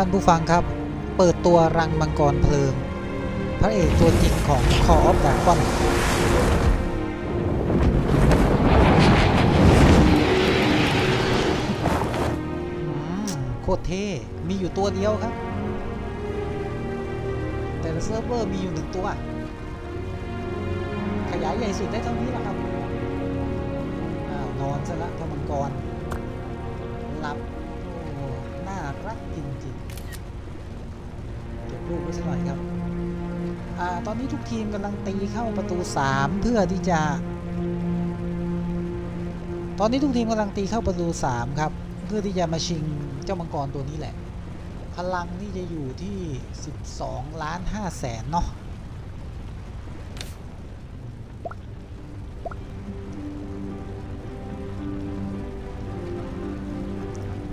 ท่านผู้ฟังครับ เปิดตัวรังมังกรเพลิง พระเอกตัวจริงของ Call of Dragon อืมโคตรเท่ มีอยู่ตัวเดียวครับ แต่ละเซิร์ฟเวอร์มีอยู่หนึ่งตัว ขยายใหญ่สุดได้เท่านี้แหละครับ อ้าวนอนซะละพระมังกรหลับ ดูสักหน่อยครับอตอนนี้ทุกทีมกำลังตีเข้าประตู 3 เพื่อที่จะ ตอนนี้ทุกทีมกำลังตีเข้าประตู 3 ครับ เพื่อที่จะมาชิงเจ้ามังกรตัวนี้แหละ พลังนี่จะอยู่ที่ 12 ล้าน5แสนเนาะ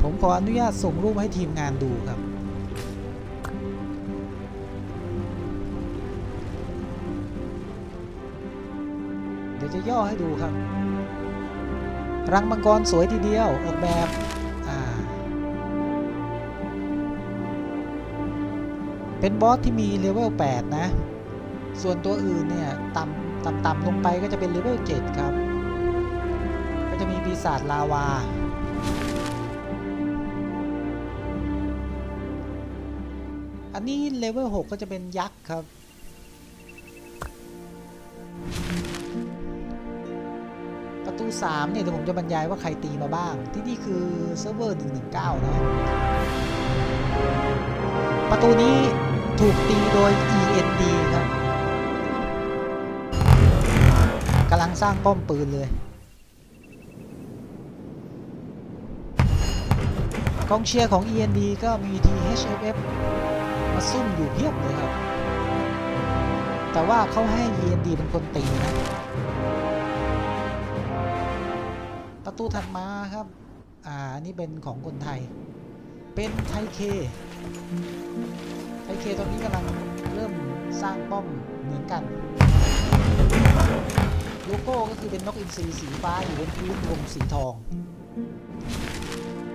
ผมขออนุญาตส่งรูปให้ทีมงานดูครับ จะย่อให้ดูครับ รังมังกรสวยทีเดียวออกแบบเป็นบอสที่มีเลเวล8นะ ส่วนตัวอื่นเนี่ยต่ำต่ำต่ำลงไปก็จะเป็นเลเวล7ครับ ก็จะมีปีศาจลาวา อันนี้เลเวล6ก็จะเป็นยักษ์ครับ ตู3เนี่ยเดี๋ยวผมจะบรรยายว่าใครตีมาบ้าง ที่นี่คือเซิร์ฟเวอร์ 119 นะ ประตูนี้ถูกตีโดย END ครับกำลังสร้างป้อมปืนเลย กองเชียร์ของ END ก็มี THFF มาซุ่มอยู่เพียบเลยครับ แต่ว่าเขาให้ END เป็นคนตีนะ ประตูถัดมาครับ อ่า นี่เป็นของคนไทย เป็นไทยเค ไทยเคตอนนี้กำลังเริ่มสร้างป้อมเหมือนกัน โลโก้ก็คือเป็นนกอินทรีสีฟ้าอยู่บนพื้นวงสีทอง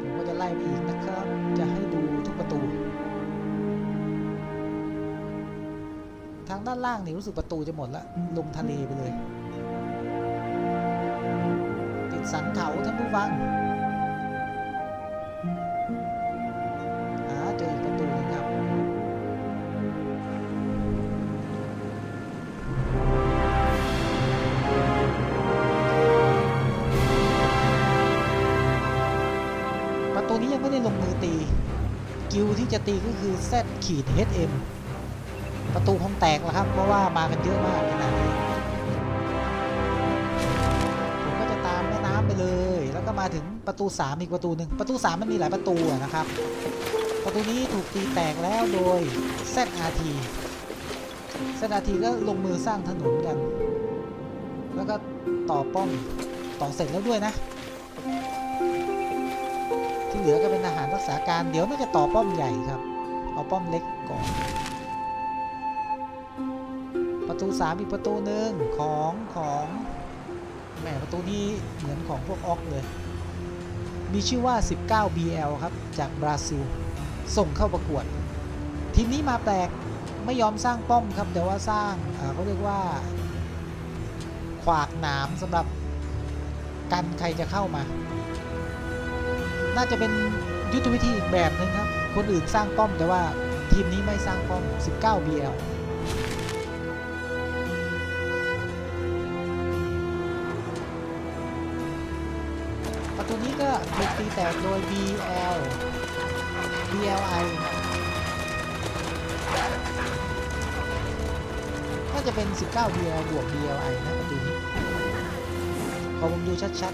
ผมก็จะไล่ไปอีกนะครับ จะให้ดูทุกประตู ทางด้านล่างนี่รู้สึกประตูจะหมดละ ลงทะเลไปเลย สันเขาท่านผู้ฟังหาเจออีกประตูหนึงครับ ประตูนี้ยังไม่ได้ลงมือตี กิวที่จะตีก็คือ Z ขีด HM ประตูคงแตกแล้วครับ เพราะว่ามากันเยอะมากขนาดนี้ ก็มาถึงประตู 3 อีกประตูหนึ่งประตู 3 มันมีหลายประตูนะครับ ประตูนี้ถูกตีแตกแล้วโดย ZRT ZRT ก็ลงมือสร้างถนนกัน แล้วก็ต่อป้อมต่อเสร็จแล้วด้วยนะ ที่เหลือก็เป็นทหารรักษาการเดี๋ยวน่าจะต่อป้อมใหญ่ครับ เอาป้อมเล็กก่อน ประตู 3 อีกประตูหนึ่งของของ แหมประตูนี้เหมือนของพวกออกเลย มีชื่อว่า 19 BL ครับ จากบราซิล ส่งเข้าประกวด ทีมนี้มาแปลกไม่ยอมสร้างป้อมครับ แต่ว่าสร้างเขาเรียกว่า ขวากหนามสำหรับกันใครจะเข้ามา น่าจะเป็นยุทธวิธีอีกแบบหนึ่งครับ คนอื่นสร้างป้อมแต่ว่าทีมนี้ไม่สร้างป้อม 19 BL BL ประตูนี้ก็ถูกตีแตกโดย BL BLI น่าจะเป็น 19 BL บวก BLI นะประตูนี้พอผมดูชัด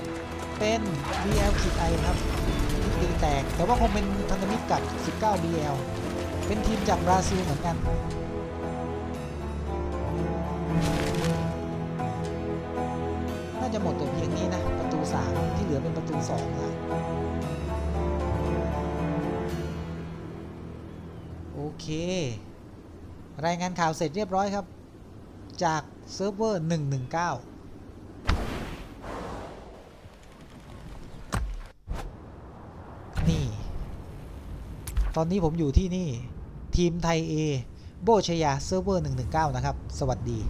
ๆ เป็น BL ขีด I ครับที่ตีแตก แต่ว่าคงเป็นพันธมิตรกับ 19 BL เป็นทีมจากบราซิลเหมือนกัน จะหมดแต่เพียงนี้นะ ประตู 3 ที่เหลือเป็นประตู2ละโอเค รายงานข่าวเสร็จเรียบร้อยครับ จากเซิร์ฟเวอร์ 119ตอนนี้ผมอยู่ที่นี่ ทีมไทย A โบชยาเซิร์ฟเวอร์ 119 นะครับ สวัสดี